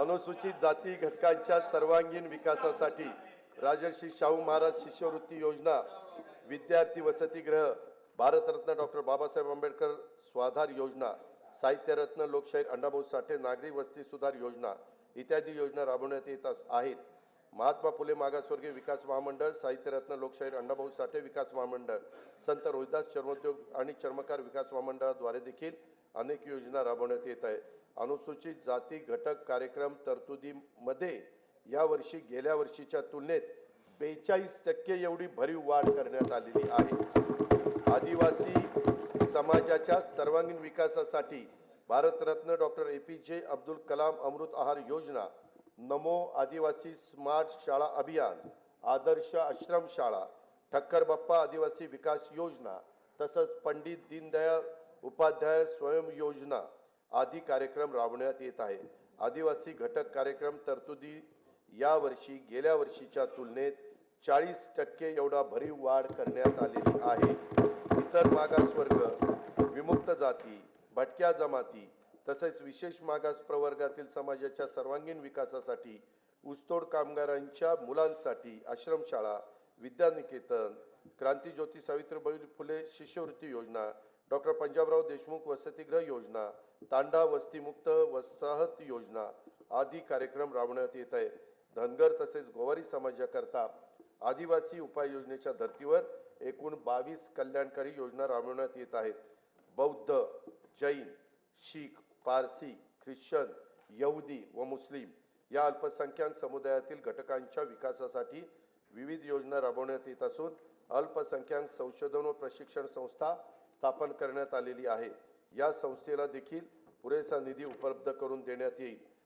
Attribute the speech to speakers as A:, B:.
A: अनुसूचित जाती घटकांच्या सर्वांगीण विकासासाठी राजर्षी शाहू महाराज शिष्यवृत्ती योजना विद्यार्थी वसतिगृह भारतरत्न डॉक्टर बाबासाहेब आंबेडकर स्वाधार योजना साहित्यरत्न लोकशाहीर अण्णाभाऊ साठे नागरी वस्ती सुधार योजना इत्यादी योजना राबवण्यात येत आहेत. महात्मा फुले मागासवर्गीय विकास महामंडळ साहित्यरत्न लोकशाहीर अण्णाभाऊ साठे विकास महामंडळ संत रोहिदास चर्मोद्योग आणि चर्मकार विकास महामंडळाद्वारे देखील अनेक योजना राबवण्यात येत आहे. अनुसूचित जाती घटक कार्यक्रम तरतुदीमध्ये यावर्षी गेल्या वर्षीच्या तुलनेत बेचाळीस टक्के एवढी भरीव वाढ करण्यात आलेली आहे. आदिवासी समाजाच्या सर्वांगीण विकासासाठी भारतरत्न डॉक्टर ए पी जे अब्दुल कलाम अमृत आहार योजना नमो आदिवासी स्मार्ट शाळा अभियान आदर्श आश्रम शाळा ठक्कर बाप्पा आदिवासी विकास योजना तसंच पंडित दीनदयाळ उपाध्याय स्वयं योजना आदी कार्यक्रम राबवण्यात येत आहे. आदिवासी घटक कार्यक्रम तरतुदी यावर्षी गेल्या वर्षीच्या तुलनेत चाळीस टक्के एवढा भरीव वाढ करण्यात आलेली आहे. इतर मागासवर्ग विमुक्त जाती भटक्या जमाती तसेच विशेष मागास प्रवर्गातील समाजाच्या सर्वांगीण विकासासाठी ऊसतोड कामगारांच्या मुलांसाठी आश्रमशाळा विद्यानिकेतन क्रांतीज्योती सावित्रीबाई फुले शिष्यवृत्ती योजना डॉक्टर पंजाबराव देशमुख वसतिगृह योजना तांडा वस्तीमुक्त वसाहत योजना आदी कार्यक्रम राबवण्यात येत आहे. धनगर तसेच गोवारी समाजाकरता आदिवासी उपाययोजनेच्या धर्तीवर एकूण बावीस कल्याणकारी योजना राबवण्यात येत आहेत. बौद्ध जैन शीख पारसी ख्रिश्चन यहुदी व मुस्लिम या अल्पसंख्याक समुदायातील घटकांच्या विकासासाठी विविध योजना राबवण्यात येत असून अल्पसंख्याक संशोधन व प्रशिक्षण संस्था स्थापन करण्यात आलेली आहे. या संस्थेला देखील पुरेसा निधी उपलब्ध करून देण्यात येईल.